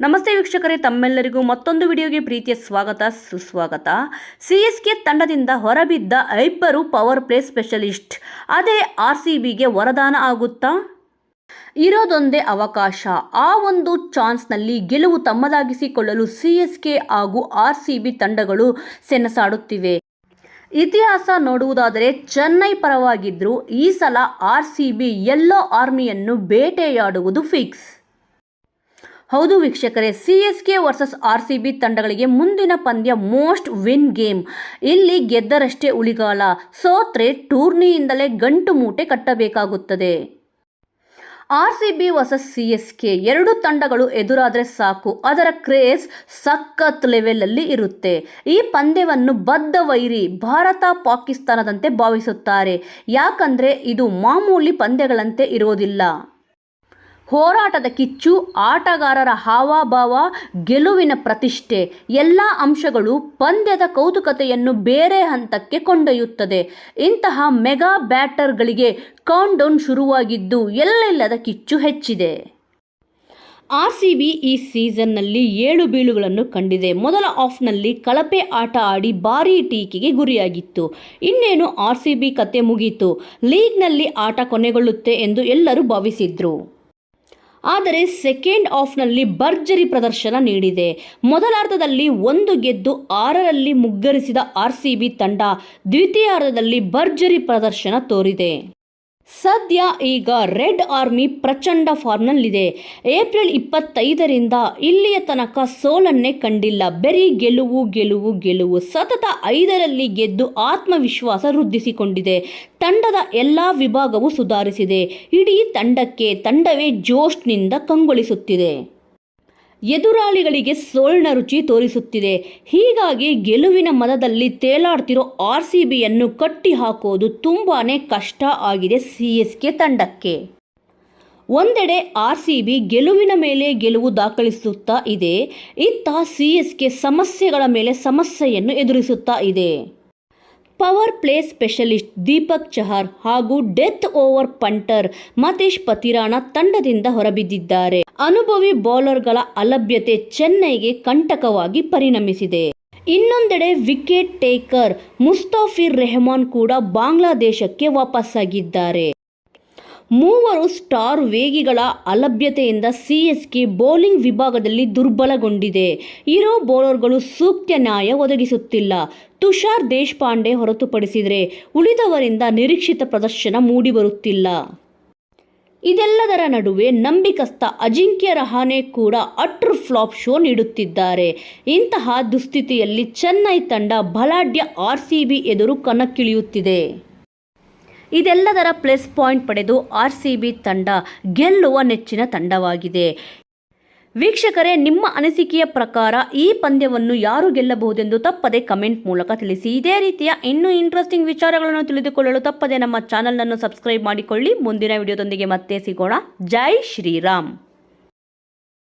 ನಮಸ್ತೆ ವೀಕ್ಷಕರೇ, ತಮ್ಮೆಲ್ಲರಿಗೂ ಮತ್ತೊಂದು ವಿಡಿಯೋಗೆ ಪ್ರೀತಿಯ ಸ್ವಾಗತ, ಸುಸ್ವಾಗತ. ಸಿ ಎಸ್ ಕೆ ತಂಡದಿಂದ ಹೊರಬಿದ್ದ ಐಬ್ಬರು ಪವರ್ ಪ್ಲೇ ಸ್ಪೆಷಲಿಸ್ಟ್, ಅದೇ ಆರ್ ಸಿ ಬಿಗೆ ವರದಾನ ಆಗುತ್ತಾ? ಇರೋದೊಂದೇ ಅವಕಾಶ. ಆ ಒಂದು ಚಾನ್ಸ್ನಲ್ಲಿ ಗೆಲುವು ತಮ್ಮದಾಗಿಸಿಕೊಳ್ಳಲು ಸಿ ಎಸ್ ಕೆ ಹಾಗೂ ಆರ್ ಸಿ ಬಿ ತಂಡಗಳು ಸೆಣಸಾಡುತ್ತಿವೆ. ಇತಿಹಾಸ ನೋಡುವುದಾದರೆ ಚೆನ್ನೈ ಪರವಾಗಿದ್ದರೂ ಈ ಸಲ ಆರ್ ಸಿ ಬಿ ಎಲ್ಲೋ ಆರ್ಮಿಯನ್ನು ಬೇಟೆಯಾಡುವುದು ಫಿಕ್ಸ್. ಹೌದು ವೀಕ್ಷಕರೇ, C S K versus R C B ತಂಡಗಳಿಗೆ ಮುಂದಿನ ಪಂದ್ಯ ಮೋಸ್ಟ್ ವಿನ್ ಗೇಮ್. ಇಲ್ಲಿ ಗೆದ್ದರಷ್ಟೇ ಉಳಿಗಾಲ. ಸೋತ್ರೆ ಟೂರ್ನಿಯಿಂದಲೇ ಗಂಟು ಮೂಟೆ ಕಟ್ಟಬೇಕಾಗುತ್ತದೆ. R C B versus C S K ಎರಡು ತಂಡಗಳು ಎದುರಾದರೆ ಸಾಕು. ಅದರ ಕ್ರೇಜ್ ಸಖತ್ ಲೆವೆಲಲ್ಲಿ ಇರುತ್ತೆ. ಈ ಪಂದ್ಯವನ್ನು ಬದ್ಧ ವೈರಿ ಭಾರತ ಪಾಕಿಸ್ತಾನದಂತೆ ಭಾವಿಸುತ್ತಾರೆ. ಯಾಕಂದರೆ ಇದು ಮಾಮೂಲಿ ಪಂದ್ಯಗಳಂತೆ ಇರೋದಿಲ್ಲ. ಹೋರಾಟದ ಕಿಚ್ಚು, ಆಟಗಾರರ ಹಾವಭಾವ, ಗೆಲುವಿನ ಪ್ರತಿಷ್ಠೆ, ಎಲ್ಲ ಅಂಶಗಳು ಪಂದ್ಯದ ಕೌತುಕತೆಯನ್ನು ಬೇರೆ ಹಂತಕ್ಕೆ ಕೊಂಡೊಯ್ಯುತ್ತದೆ. ಇಂತಹ ಮೆಗಾ ಬ್ಯಾಟರ್ಗಳಿಗೆ ಕೌಂಟ್ಡೌನ್ ಶುರುವಾಗಿದ್ದು ಎಲ್ಲೆಲ್ಲದ ಕಿಚ್ಚು ಹೆಚ್ಚಿದೆ. ಆರ್ ಸಿ ಬಿ ಈ ಸೀಸನ್ನಲ್ಲಿ ಏಳು ಬೀಳುಗಳನ್ನು ಕಂಡಿದೆ. ಮೊದಲ ಆಫ್ನಲ್ಲಿ ಕಳಪೆ ಆಟ ಆಡಿ ಭಾರೀ ಟೀಕೆಗೆ ಗುರಿಯಾಗಿತ್ತು. ಇನ್ನೇನು ಆರ್ ಸಿ ಬಿ ಕತೆ ಮುಗೀತು. ಲೀಗ್ನಲ್ಲಿ ಆಟ ಕೊನೆಗೊಳ್ಳುತ್ತೆ ಎಂದು ಎಲ್ಲರೂ ಭಾವಿಸಿದ್ರು. ಆದರೆ ಸೆಕೆಂಡ್ ಆಫ್ನಲ್ಲಿ ಭರ್ಜರಿ ಪ್ರದರ್ಶನ ನೀಡಿದೆ. ಮೊದಲಾರ್ಧದಲ್ಲಿ ಒಂದು ಗೆದ್ದು ಆರರಲ್ಲಿ ಮುಗ್ಗರಿಸಿದ ಆರ್ ಸಿ ಬಿ ತಂಡ ದ್ವಿತೀಯಾರ್ಧದಲ್ಲಿ ಭರ್ಜರಿ ಪ್ರದರ್ಶನ ತೋರಿದೆ. ಸದ್ಯ ಈಗ ರೆಡ್ ಆರ್ಮಿ ಪ್ರಚಂಡ ಫಾರ್ಮ್ನಲ್ಲಿದೆ. ಏಪ್ರಿಲ್ ಇಪ್ಪತ್ತೈದರಿಂದ ಇಲ್ಲಿಯ ತನಕ ಸೋಲನ್ನೇ ಕಂಡಿಲ್ಲ. ಬೆರಿ ಗೆಲುವು ಗೆಲುವು ಗೆಲುವು. ಸತತ ಐದರಲ್ಲಿ ಗೆದ್ದು ಆತ್ಮವಿಶ್ವಾಸ ವೃದ್ಧಿಸಿಕೊಂಡಿದೆ. ತಂಡದ ಎಲ್ಲ ವಿಭಾಗವೂ ಸುಧಾರಿಸಿದೆ. ಇಡೀ ತಂಡಕ್ಕೆ ತಂಡವೇ ಜೋಶ್ನಿಂದ ಕಂಗೊಳಿಸುತ್ತಿದೆ. ಎದುರಾಳಿಗಳಿಗೆ ಸೋಲಿನ ರುಚಿ ತೋರಿಸುತ್ತಿದೆ. ಹೀಗಾಗಿ ಗೆಲುವಿನ ಮದದಲ್ಲಿ ತೇಲಾಡ್ತಿರೋ ಆರ್ ಸಿ ಬಿಯನ್ನು ಕಟ್ಟಿ ತುಂಬಾ ಕಷ್ಟ ಆಗಿದೆ ಸಿ ಎಸ್ ಕೆ ತಂಡಕ್ಕೆ. ಒಂದೆಡೆ ಆರ್ ಸಿ ಬಿ ಗೆಲುವಿನ ಮೇಲೆ ಗೆಲುವು ದಾಖಲಿಸುತ್ತಾ ಇದೆ. ಇತ್ತ ಸಿ ಎಸ್ ಕೆ ಸಮಸ್ಯೆಗಳ ಮೇಲೆ ಸಮಸ್ಯೆಯನ್ನು ಎದುರಿಸುತ್ತಾ ಇದೆ. Power play specialist Deepak Chahar ಹಾಗೂ ಡೆತ್ ಓವರ್ ಪಂಟರ್ ಮತೇಶ್ ಪತಿರಾಣ ತಂಡದಿಂದ ಹೊರಬಿದ್ದಿದ್ದಾರೆ. ಅನುಭವಿ ಬೌಲರ್ಗಳ ಅಲಭ್ಯತೆ ಚೆನ್ನೈಗೆ ಕಂಟಕವಾಗಿ ಪರಿಣಮಿಸಿದೆ. ಇನ್ನೊಂದೆಡೆ ವಿಕೆಟ್ ಟೇಕರ್ ಮುಸ್ತಾಫಿರ್ ರೆಹಮಾನ್ ಕೂಡ ಬಾಂಗ್ಲಾದೇಶಕ್ಕೆ ವಾಪಸ್ಸಾಗಿದ್ದಾರೆ. ಮೂವರು ಸ್ಟಾರ್ ವೇಗಿಗಳ ಅಲಭ್ಯತೆಯಿಂದ ಸಿಎಸ್ಕೆ ಬೌಲಿಂಗ್ ವಿಭಾಗದಲ್ಲಿ ದುರ್ಬಲಗೊಂಡಿದೆ. ಇರೋ ಬೌಲರ್ಗಳು ಸೂಕ್ತ ನ್ಯಾಯ ಒದಗಿಸುತ್ತಿಲ್ಲ. ತುಷಾರ್ ದೇಶಪಾಂಡೆ ಹೊರತುಪಡಿಸಿದರೆ ಉಳಿದವರಿಂದ ನಿರೀಕ್ಷಿತ ಪ್ರದರ್ಶನ ಮೂಡಿಬರುತ್ತಿಲ್ಲ. ಇದೆಲ್ಲದರ ನಡುವೆ ನಂಬಿಕಸ್ಥ ಅಜಿಂಕ್ಯ ರಹಾನೆ ಕೂಡ ಅಟ್ರ್ ಫ್ಲಾಪ್ ಶೋ ನೀಡುತ್ತಿದ್ದಾರೆ. ಇಂತಹ ದುಸ್ಥಿತಿಯಲ್ಲಿ ಚೆನ್ನೈ ತಂಡ ಬಲಾಢ್ಯ ಆರ್ ಸಿ ಬಿ ಎದುರು ಕಣಕ್ಕಿಳಿಯುತ್ತಿದೆ. ಇದೆಲ್ಲದರ ಪ್ಲಸ್ ಪಾಯಿಂಟ್ ಪಡೆದು ಆರ್ ಸಿ ತಂಡ ಗೆಲ್ಲುವ ನೆಚ್ಚಿನ ತಂಡವಾಗಿದೆ. ವೀಕ್ಷಕರೇ, ನಿಮ್ಮ ಅನಿಸಿಕೆಯ ಪ್ರಕಾರ ಈ ಪಂದ್ಯವನ್ನು ಯಾರು ಗೆಲ್ಲಬಹುದೆಂದು ತಪ್ಪದೆ ಕಮೆಂಟ್ ಮೂಲಕ ತಿಳಿಸಿ. ಇದೇ ರೀತಿಯ ಇನ್ನೂ ಇಂಟ್ರೆಸ್ಟಿಂಗ್ ವಿಚಾರಗಳನ್ನು ತಿಳಿದುಕೊಳ್ಳಲು ತಪ್ಪದೆ ನಮ್ಮ ಚಾನಲನ್ನು ಸಬ್ಸ್ಕ್ರೈಬ್ ಮಾಡಿಕೊಳ್ಳಿ. ಮುಂದಿನ ವಿಡಿಯೋದೊಂದಿಗೆ ಮತ್ತೆ ಸಿಗೋಣ. ಜೈ ಶ್ರೀರಾಮ್.